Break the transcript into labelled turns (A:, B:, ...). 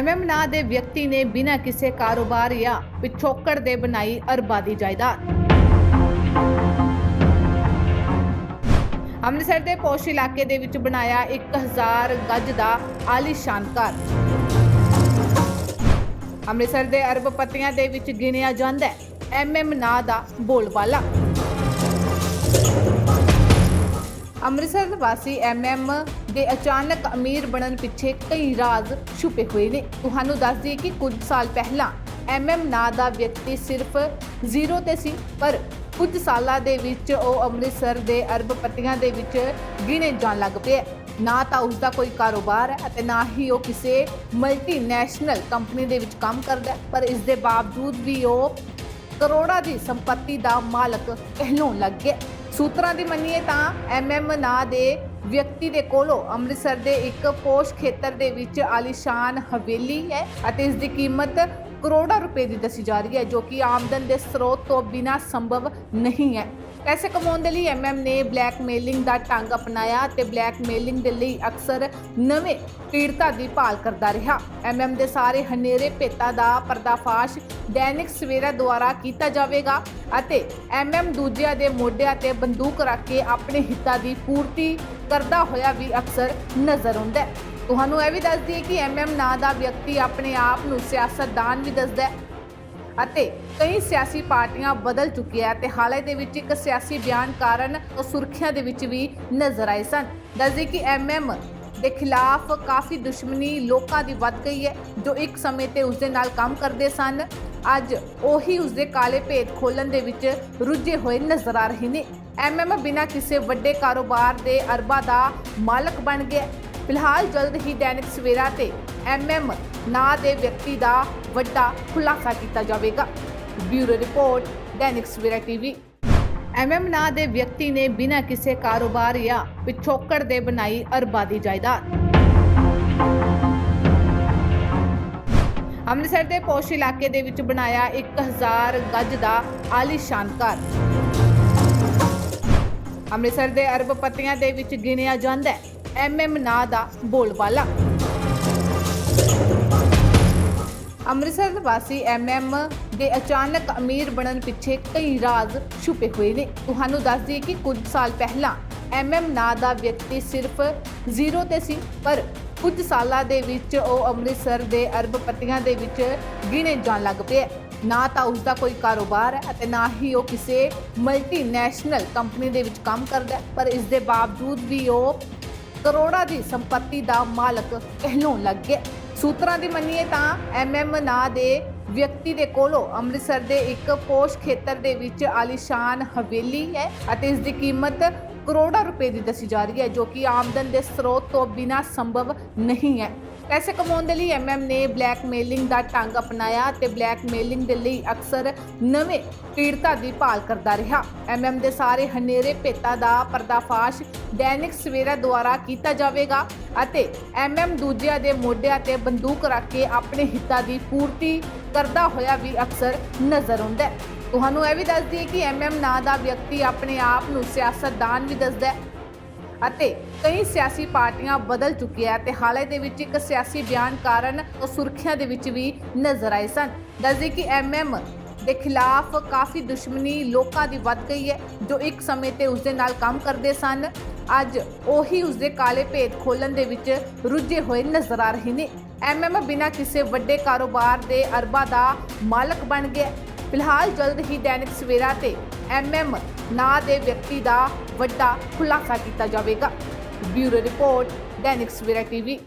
A: MM ਨਾਂ ਦੇ ਵਿਅਕਤੀ ਨੇ ਬਿਨਾਂ ਕਿਸੇ ਕਾਰੋਬਾਰ ਜਾਂ ਪਿਛੋਕੜ ਦੇ ਬਣਾਈ ਅਰਬਾਂ ਦੀ ਜਾਇਦਾਦ। ਅੰਮ੍ਰਿਤਸਰ ਦੇ ਪੋਸ਼ ਇਲਾਕੇ ਦੇ ਵਿੱਚ ਬਣਾਇਆ 1000 ਗੱਜ ਦਾ ਆਲੀਸ਼ਾਨ ਘਰ। ਅੰਮ੍ਰਿਤਸਰ ਦੇ ਅਰਬਪਤੀਆਂ ਦੇ ਵਿੱਚ ਗਿਣਿਆ ਜਾਂਦਾ ਹੈ। ਐਮਐਮ ਨਾਂ ਦਾ ਬੋਲਬਾਲਾ। ਅੰਮ੍ਰਿਤਸਰ ਵਾਸੀ ਐਮਐਮ ਦੇ ਅਚਾਨਕ ਅਮੀਰ ਬਣਨ ਪਿੱਛੇ ਕਈ ਰਾਜ਼ ਛੁਪੇ ਹੋਏ ਨੇ। ਤੁਹਾਨੂੰ ਦੱਸ ਦਈਏ ਕਿ ਕੁਝ ਸਾਲ ਪਹਿਲਾਂ ਐਮਐਮ ਨਾਂ ਦਾ ਵਿਅਕਤੀ ਸਿਰਫ ਜ਼ੀਰੋ ਤੇ ਸੀ, ਪਰ ਕੁਝ ਸਾਲਾਂ ਦੇ ਵਿੱਚ ਉਹ ਅੰਮ੍ਰਿਤਸਰ ਦੇ ਅਰਬਪਤੀਆਂ ਦੇ ਵਿੱਚ ਗਿਣੇ ਜਾਣ ਲੱਗ ਪਿਆ ਨਾ ਤਾਂ ਉਸ ਦਾ ਕੋਈ ਕਾਰੋਬਾਰ ਹੈ ਅਤੇ ਨਾ ਹੀ ਉਹ ਕਿਸੇ ਮਲਟੀਨੈਸ਼ਨਲ ਕੰਪਨੀ ਦੇ ਵਿੱਚ ਕੰਮ ਕਰਦਾ ਪਰ ਇਸ ਦੇ ਬਾਵਜੂਦ ਵੀ ਉਹ ਕਰੋੜਾਂ ਦੀ ਸੰਪਤੀ ਦਾ ਮਾਲਕ ਕਹਿਲਾਉਣ ਲੱਗ ਗਿਆ ਸੂਤਰਾਂ ਦੀ ਮੰਨੀਏ ਤਾਂ ਐਮਐਮ ਨਾਂ ਦੇ ਵਿਅਕਤੀ ਦੇ ਕੋਲੋਂ ਅੰਮ੍ਰਿਤਸਰ ਦੇ ਇੱਕ ਪੋਸ਼ ਖੇਤਰ ਦੇ ਵਿੱਚ ਆਲੀਸ਼ਾਨ ਹਵੇਲੀ ਹੈ ਅਤੇ ਇਸ ਦੀ ਕੀਮਤ ਕਰੋੜਾਂ ਰੁਪਏ ਦੀ ਦੱਸੀ ਜਾ ਰਹੀ ਹੈ, ਜੋ ਕਿ ਆਮਦਨ ਦੇ ਸਰੋਤ ਤੋਂ ਬਿਨਾਂ ਸੰਭਵ ਨਹੀਂ ਹੈ। ਪੈਸੇ ਕਮਾਉਣ ਦੇ ਲਈ ਐਮਐਮ ਨੇ ਬਲੈਕਮੇਲਿੰਗ ਦਾ ਢੰਗ ਅਪਣਾਇਆ ਤੇ ਬਲੈਕਮੇਲਿੰਗ ਦੇ ਲਈ ਅਕਸਰ ਨਵੇਂ ਪੀੜਤਾ ਦੀ ਭਾਲ ਕਰਦਾ ਰਿਹਾ। ਐਮਐਮ ਦੇ ਸਾਰੇ ਹਨੇਰੇ ਭੇਤਾਂ ਦਾ ਪਰਦਾਫਾਸ਼ ਦੈਨਿਕ ਸਵੇਰਾ ਦੁਆਰਾ ਕੀਤਾ ਜਾਵੇਗਾ ਅਤੇ ਐਮਐਮ ਦੂਜਿਆਂ ਦੇ ਮੋਢਿਆਂ ਤੇ ਬੰਦੂਕ ਰੱਖ ਕੇ ਆਪਣੇ ਹਿੱਤਾਂ ਦੀ ਪੂਰਤੀ ਕਰਦਾ ਹੋਇਆ ਵੀ ਅਕਸਰ ਨਜ਼ਰ ਆਉਂਦਾ ਹੈ। ਤੁਹਾਨੂੰ ਇਹ ਵੀ ਦੱਸ ਦਈਏ ਕਿ ਐਮਐਮ ਨਾਂ ਦਾ ਵਿਅਕਤੀ ਆਪਣੇ ਆਪ ਨੂੰ ਸਿਆਸਤਦਾਨ ਵੀ ਦੱਸਦਾ ਹੈ ਅਤੇ ਕਈ ਸਿਆਸੀ ਪਾਰਟੀਆਂ ਬਦਲ ਚੁੱਕੀਆਂ ਹੈ ਤੇ ਹਾਲੇ ਦੇ ਵਿੱਚ ਇੱਕ ਸਿਆਸੀ ਬਿਆਨ ਕਾਰਨ ਉਹ ਸੁਰਖੀਆਂ ਦੇ ਵਿੱਚ ਵੀ ਨਜ਼ਰ ਆਏ ਸਨ। ਦੱਸਦੇ ਕਿ ਐਮਐਮ ਦੇ ਖਿਲਾਫ ਕਾਫੀ ਦੁਸ਼ਮਣੀ ਲੋਕਾਂ ਦੀ ਵੱਧ ਗਈ ਹੈ, ਜੋ ਇੱਕ ਸਮੇਂ ਤੇ ਉਸ ਦੇ ਨਾਲ ਕੰਮ ਕਰਦੇ ਸਨ। ਅੱਜ ਉਹੀ ਉਸ ਦੇ ਕਾਲੇ ਭੇਦ ਖੋਲਣ ਦੇ ਵਿੱਚ ਰੁੱਝੇ ਹੋਏ ਨਜ਼ਰ ਆ ਰਹੇ ਨੇ। ਐਮਐਮ ਬਿਨਾਂ ਕਿਸੇ ਵੱਡੇ ਕਾਰੋਬਾਰ ਦੇ ਅਰਬਾਂ ਦਾ ਮਾਲਕ ਬਣ ਗਿਆ ਫਿਲਹਾਲ ਜਲਦ ਹੀ ਦੈਨਿਕ ਸਵੇਰਾ ਤੇ ਐਮਐਮ ਨਾਂ ਦੇ ਵਿਅਕਤੀ ਦਾ ਵੱਡਾ ਖੁਲਾਸਾ ਕੀਤਾ ਜਾਵੇਗਾ। Bureau report, Dainik Savera TV. MM ਨਾਂ ਦੇ ਵਿਅਕਤੀ ਨੇ ਬਿਨਾਂ ਕਿਸੇ ਕਾਰੋਬਾਰ ਜਾਂ ਪਿਛੋਕੜ ਦੇ ਬਣਾਈ ਅਰਬਾਂ ਦੀ ਜਾਇਦਾਦ। ਅੰਮ੍ਰਿਤਸਰ ਦੇ ਪੋਸ਼ ਇਲਾਕੇ ਦੇ ਵਿੱਚ ਬਣਾਇਆ 1000 ਗੱਜ ਦਾ ਆਲੀਸ਼ਾਨ ਘਰ। ਅੰਮ੍ਰਿਤਸਰ ਦੇ ਅਰਬ ਪਤੀਆਂ ਦੇ ਵਿੱਚ ਗਿਣਿਆ ਜਾਂਦਾ ਹੈ। ਐਮਐਮ ਨਾਂ ਦਾ ਬੋਲਬਾਲਾ। ਅੰਮ੍ਰਿਤਸਰ ਵਾਸੀ ਐਮਐਮ ਦੇ ਅਚਾਨਕ ਅਮੀਰ ਬਣਨ ਪਿੱਛੇ ਕਈ ਰਾਜ਼ ਛੁਪੇ ਹੋਏ ਨੇ। ਤੁਹਾਨੂੰ ਦੱਸ ਦਈਏ ਕਿ ਕੁਝ ਸਾਲ ਪਹਿਲਾਂ ਐਮਐਮ ਨਾਂ ਦਾ ਵਿਅਕਤੀ ਸਿਰਫ ਜ਼ੀਰੋ ਤੇ ਸੀ, ਪਰ ਕੁਝ ਸਾਲਾਂ ਦੇ ਵਿੱਚ ਉਹ ਅੰਮ੍ਰਿਤਸਰ ਦੇ ਅਰਬਪਤੀਆਂ ਦੇ ਵਿੱਚ ਗਿਣੇ ਜਾਣ ਲੱਗ ਪਿਆ। ਨਾ ਤਾਂ ਉਸ ਦਾ ਕੋਈ ਕਾਰੋਬਾਰ ਹੈ ਅਤੇ ਨਾ ਹੀ ਉਹ ਕਿਸੇ ਮਲਟੀਨੈਸ਼ਨਲ ਕੰਪਨੀ ਦੇ ਵਿੱਚ ਕੰਮ ਕਰਦਾ ਪਰ ਇਸ ਦੇ ਬਾਵਜੂਦ ਵੀ ਉਹ ਕਰੋੜਾਂ ਦੀ ਸੰਪਤੀ ਦਾ ਮਾਲਕ ਕਹਿਲਾਉਣ ਲੱਗ। ਗਿਆ ਸੂਤਰਾਂ ਦੀ ਮੰਨੀਏ ਤਾਂ ਐਮਐਮ ਨਾਂ ਦੇ ਵਿਅਕਤੀ ਦੇ ਕੋਲੋਂ ਅੰਮ੍ਰਿਤਸਰ ਦੇ ਇੱਕ ਪੋਸ਼ ਖੇਤਰ ਦੇ ਵਿੱਚ ਆਲੀਸ਼ਾਨ ਹਵੇਲੀ ਹੈ ਅਤੇ ਇਸ ਦੀ ਕੀਮਤ ਕਰੋੜਾਂ ਰੁਪਏ ਦੀ ਦੱਸੀ ਜਾ ਰਹੀ ਹੈ, ਜੋ ਕਿ ਆਮਦਨ ਦੇ ਸਰੋਤ ਤੋਂ ਬਿਨਾਂ ਸੰਭਵ ਨਹੀਂ ਹੈ। ਪੈਸੇ ਕਮਾਉਣ ਦੇ ਲਈ ਐਮਐਮ ਨੇ ਬਲੈਕਮੇਲਿੰਗ ਦਾ ਢੰਗ ਅਪਣਾਇਆ ਤੇ ਬਲੈਕਮੇਲਿੰਗ ਦੇ ਲਈ ਅਕਸਰ ਨਵੇਂ ਪੀੜਤਾ ਦੀ ਭਾਲ ਕਰਦਾ ਰਿਹਾ। ਐਮਐਮ ਦੇ ਸਾਰੇ ਹਨੇਰੇ ਭੇਤਾਂ ਦਾ ਪਰਦਾਫਾਸ਼ ਦੈਨਿਕ ਸਵੇਰਾ ਦੁਆਰਾ ਕੀਤਾ ਜਾਵੇਗਾ ਅਤੇ ਐਮਐਮ ਦੂਜਿਆਂ ਦੇ ਮੋਢਿਆਂ ਤੇ ਬੰਦੂਕ ਰੱਖ ਕੇ ਆਪਣੇ ਹਿੱਤਾਂ ਦੀ ਪੂਰਤੀ ਕਰਦਾ ਹੋਇਆ ਵੀ ਅਕਸਰ ਨਜ਼ਰ ਆਉਂਦਾ ਹੈ। ਤੁਹਾਨੂੰ ਇਹ ਵੀ ਦੱਸ ਦਈਏ ਕਿ ਐਮਐਮ ਨਾਂ ਦਾ ਵਿਅਕਤੀ ਆਪਣੇ ਆਪ ਨੂੰ ਸਿਆਸਤਦਾਨ ਵੀ ਦੱਸਦਾ ਹੈ। ਅਤੇ ਕਈ ਸਿਆਸੀ ਪਾਰਟੀਆਂ ਬਦਲ ਚੁੱਕੀਆਂ ਹੈ ਤੇ ਹਾਲੇ ਦੇ ਵਿੱਚ ਇੱਕ ਸਿਆਸੀ ਬਿਆਨ ਕਾਰਨ ਉਹ ਸੁਰਖੀਆਂ ਦੇ ਵਿੱਚ ਵੀ ਨਜ਼ਰ ਆਏ ਸਨ। ਦੱਸਦੇ ਕਿ ਐਮਐਮ ਦੇ ਖਿਲਾਫ ਕਾਫੀ ਦੁਸ਼ਮਣੀ ਲੋਕਾਂ ਦੀ ਵੱਧ ਗਈ ਹੈ, ਜੋ ਇੱਕ ਸਮੇਂ ਤੇ ਉਸ ਦੇ ਨਾਲ ਕੰਮ ਕਰਦੇ ਸਨ। ਅੱਜ ਉਹੀ ਉਸ ਦੇ ਕਾਲੇ ਭੇਦ ਖੋਲਣ ਦੇ ਵਿੱਚ ਰੁੱਝੇ ਹੋਏ ਨਜ਼ਰ ਆ ਰਹੇ ਨੇ। ਐਮਐਮ ਬਿਨਾਂ ਕਿਸੇ ਵੱਡੇ ਕਾਰੋਬਾਰ ਦੇ ਅਰਬਾਂ ਦਾ ਮਾਲਕ ਬਣ ਗਿਆ। ਫਿਲਹਾਲ ਜਲਦ ਹੀ ਦੈਨਿਕ ਸਵੇਰਾ ਤੇ ਐਮਐਮ ਨਾਂ ਦੇ ਵਿਅਕਤੀ ਦਾ ਵੱਡਾ ਖੁਲਾਸਾ ਕੀਤਾ ਜਾਵੇਗਾ। Bureau report Dainik Savera TV.